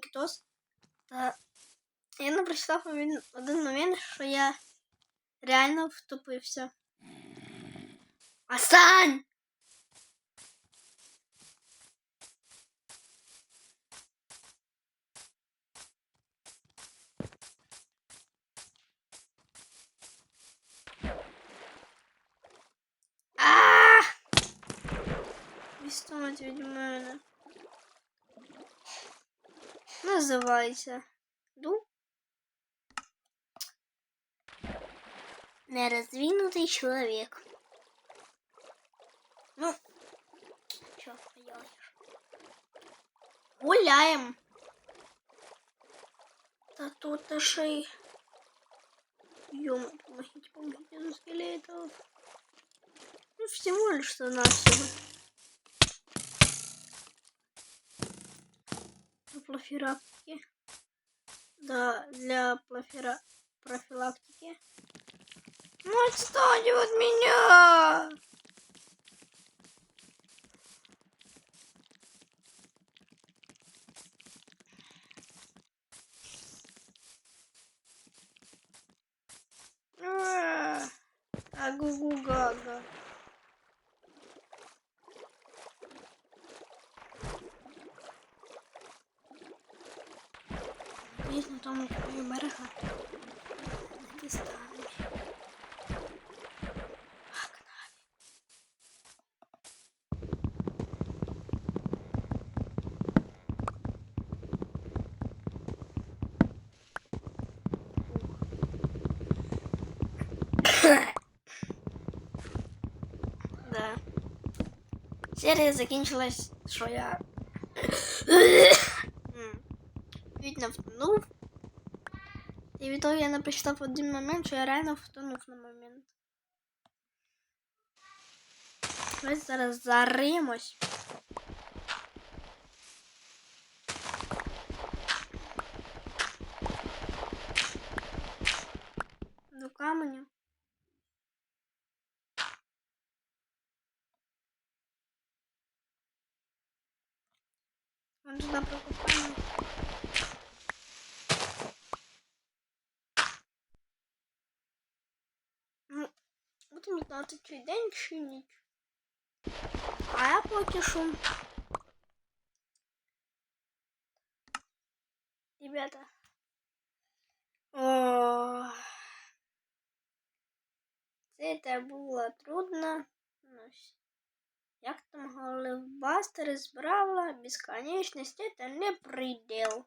Нікітос. Та я не прочитав один, один момент, що я реально втопився. Астань! А! Відстануть від мене. Називається. Ду. Неразвинутый человек. Ну, что поделаешь? Гуляем. Да тут ошей. Ё, помогите, помогите, ну скелетов. Ну, всего лишь что навсего. Профилактики. Да, для профира... профилактики. Ну, отстань от меня! Десь на тому краю берега не дістануть. Погнали. Да. Серія закінчилась, що я М. Чуть не втонув. І від того я не прочитав один момент, що я реально втонув на момент. Ми зараз заримось. До каменю. Он туда прокопаємо. 15 день чи. А я поки що... Ребята. это было трудно. Як там говорили, в бастери збрала безконечності, не предел.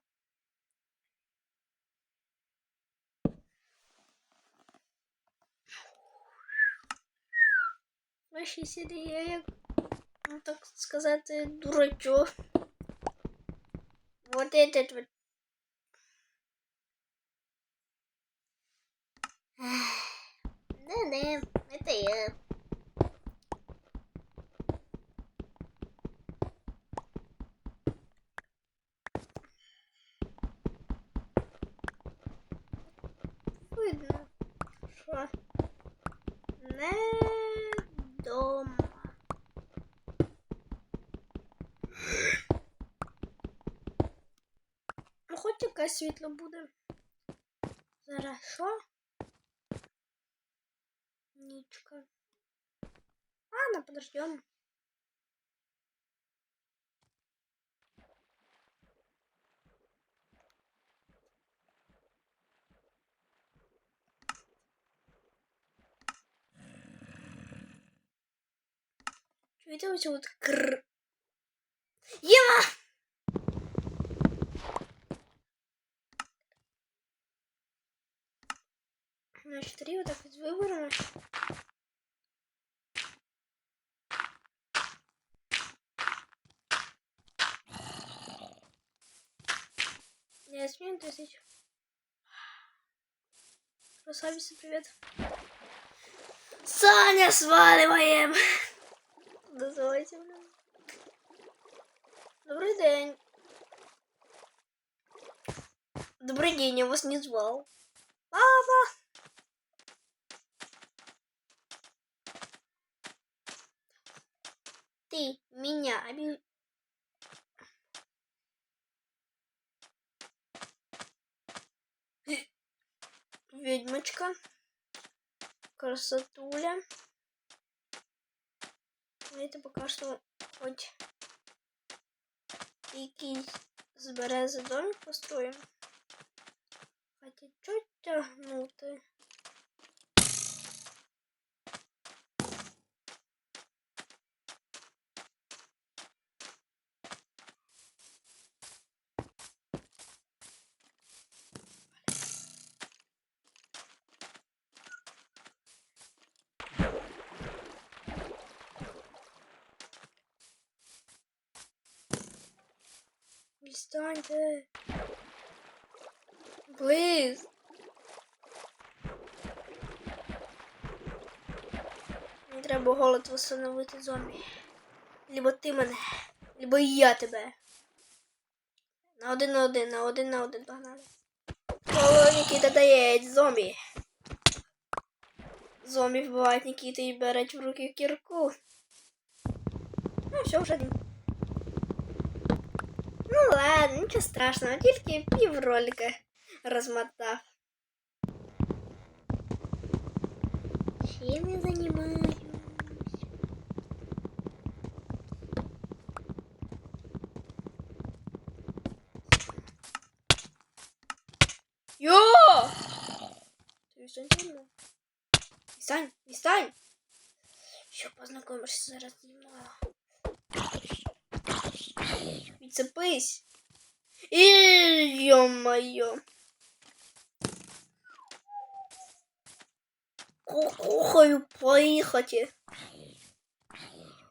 Ваші серії я як, ну так сказати, дурачок. Вот этот вот. Да-да, это я. хоч якесь світло буде. Зараз що? Нічка. Ладно, подождем. Чуєте ось от кр. F3 вот так вот выбрано. Я сменю тысяч. Расслабься, привет. Саня, сваливаем! Дозвольте, блин. Добрий день. Добрый день, я вас не звал. Папа! ты меня обижаешь. Ведьмочка. Красотуля. Ну, это пока что хоть якийсь з берези домик построїмо. Хотя чуть ну, тягнути. Відстаньте. Плиз. Мені треба голод встановити зомбі. Либо ти мене, либо я тебе. На один на один, на один на один погнали. О, Нікіта дає зомбі. Зомбі вбивають Нікіта і беруть в руки кірку. Ну, все, вже. Ну ладно, нічого страшного, тільки пів ролика розмотав. Чим я займаюсь? Йо! Ти відстань від мене. Відстань, відстань! Що познайомишся зараз зі мною? Відцепись! І ё-моё! Кухаю поехать.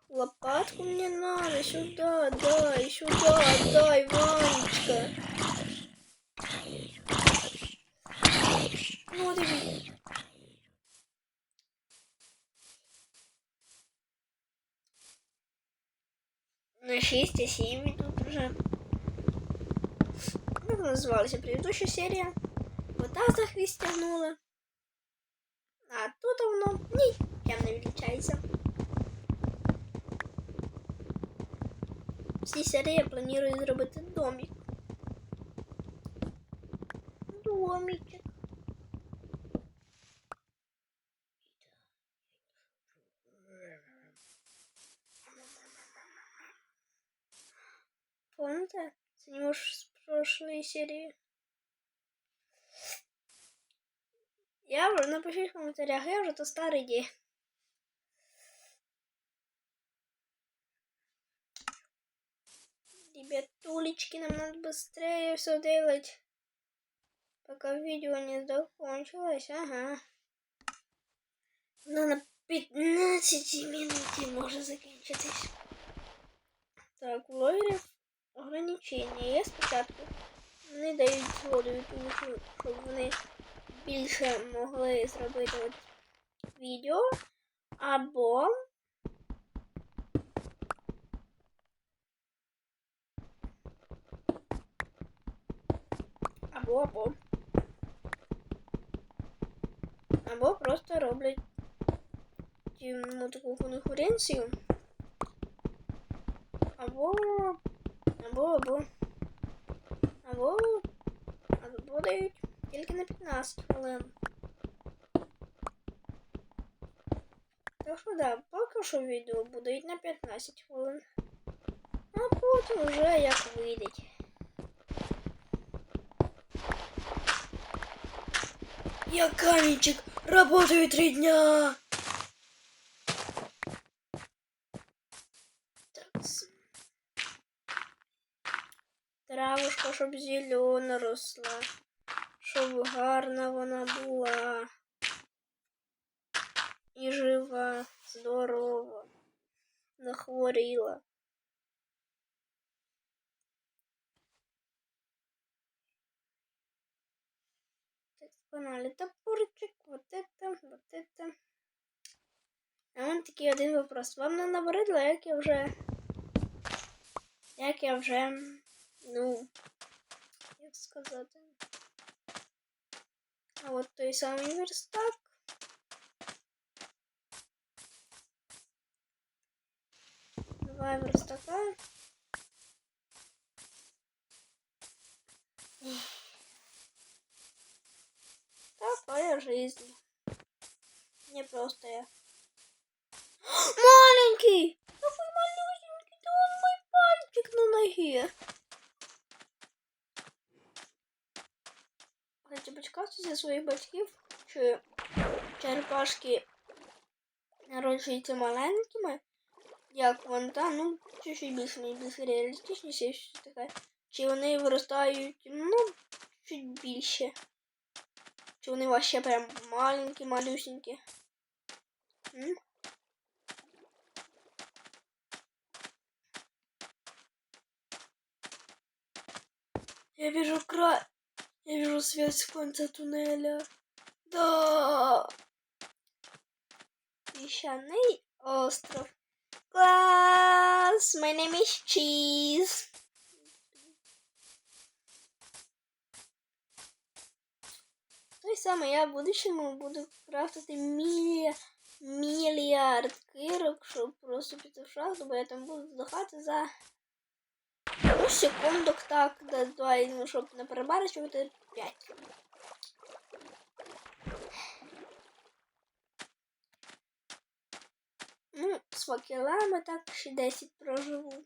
Лопатку мне надо сюда, дай, сюда, дай, Ванечка. На 6 и 7 тут уже. Как называлась предыдущая серия? Вот та за хвіст тягнула. А тут воно нічим не відлічається. В цій серії я планую зробити домик. з прошлої серії. Я вже напишіть в коментарях, я вже то старий є. Ребятулечки, нам надо быстрее все делать. Пока видео не закончилось. Ага. Ну, на 15 минут может закінчитись. Так, у блогерів ограничення є спочатку. Не дають згоду ютубу, щоб вони більше могли зробити от відео. Або або або. Або просто роблять йому таку конкуренцію. Або або або або або дають тільки на 15 хвилин. Так що да, поки що відео буде на 15 хвилин. А потім вже як вийде. Я каменчик, работаю три дня. Щоб зелена росла, щоб гарна вона була. І жива, здорова, не хворіла. Топорчик, вот это, вот это. А вон такий один вопрос. Вам не набридло, як я вже. Як я вже. Ну. Сказати? А от той самий верстак. Два верстака. Так, я простая жизнь. Не простая. Маленький! Какой малюсенький, да он мой пальчик на ноге. Хочу почекати зі своїх батьків, що черепашки народжуються маленькими, як вон та, ну, чуть-чуть більше, більш реалістичніше, і щось таке. Чи вони виростають, ну, чуть більше. Чи вони вообще прям маленькі, малюсенькі. М? Я вижу край. Я вижу свет в конце туннеля. Да. Песчаный остров. Класс! My name is Cheese. Той самий я в будущому буду крафтити мілі... мільярд кирок, щоб просто піти в шахту, бо я там буду здохати за ну, секундок так, да, давай, ну, щоб не перебарщувати 5. Ну, з факелами так ще 10 проживу.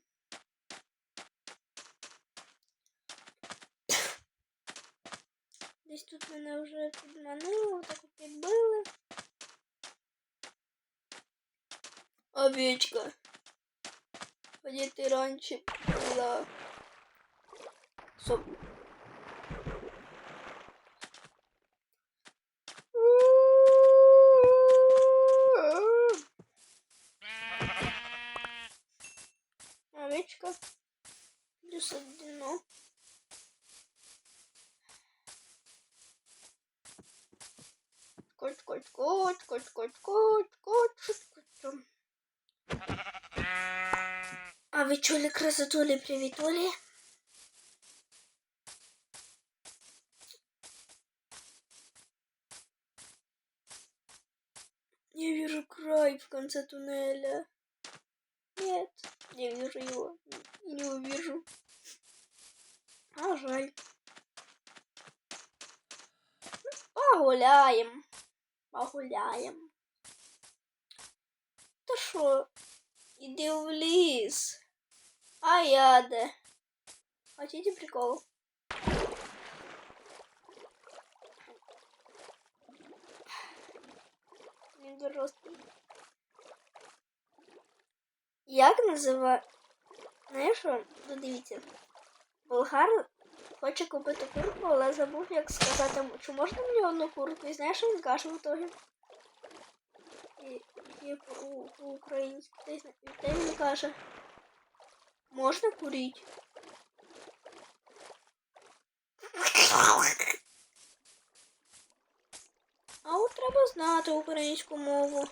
Десь тут мене вже підманило, так от підбили. Овечка. Где ты раньше была? Стоп. Овечка. Плюс одно. Кот, кот, кот, кот, кот, кот, кот, кот, кот. А вы чули красотули привітулі? Я вижу край в конце туннеля. Нет, не вижу его. Не увижу. А жаль. Погуляем. Погуляем. Та що? Іди в ліс. А я де? Хотите прикол? Він дорослий. Як називає? Знаєш? Ну дивіться. Болгар хоче купити курку, але забув, як сказати, чи можна мені одну курку. І знаєш, що він каже в итоге? І, і по- по-українськи. Десь на- він каже? Можна курити? А от треба знати українську мову.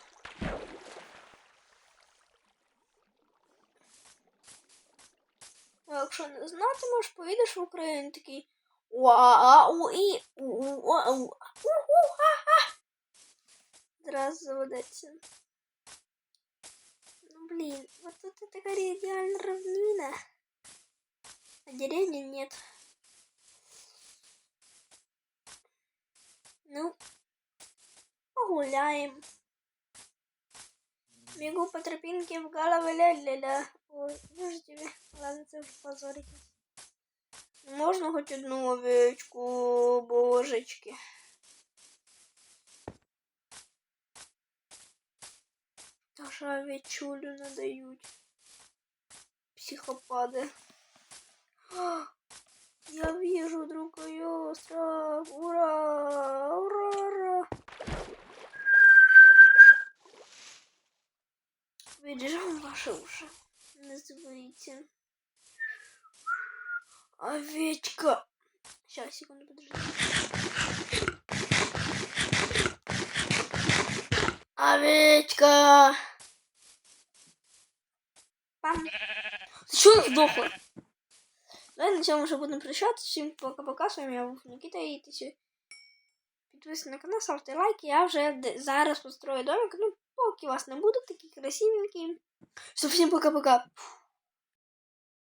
А якщо не знатимеш, поїдеш в Україну такий. Вау і вау. Зразу заведеться. Ну блин, вот тут это такая идеально равнина. А деревни нет. Ну, погуляем. Бегу по тропинке в голову ля-ля-ля. Тебе. Ладно, це вже позорить. Можна хоч одну овечку, божечки. Даже овечулю надають. Психопады. А, Я вижу другой остров. Ура! Ура! Ура! Выдержим ваши уши Называйте. Овечка. Сейчас, секунду, подожди. Овечка. Пам. Что сдохла? Давай на цьому вже будемо прощатися. Всім пока-пока. З вами я був Нікіта і ти Підписуйтесь на канал, ставте лайки. Я вже де- зараз построю домик. Ну, поки вас не буде, такі красивенькі. все, всім пока-пока.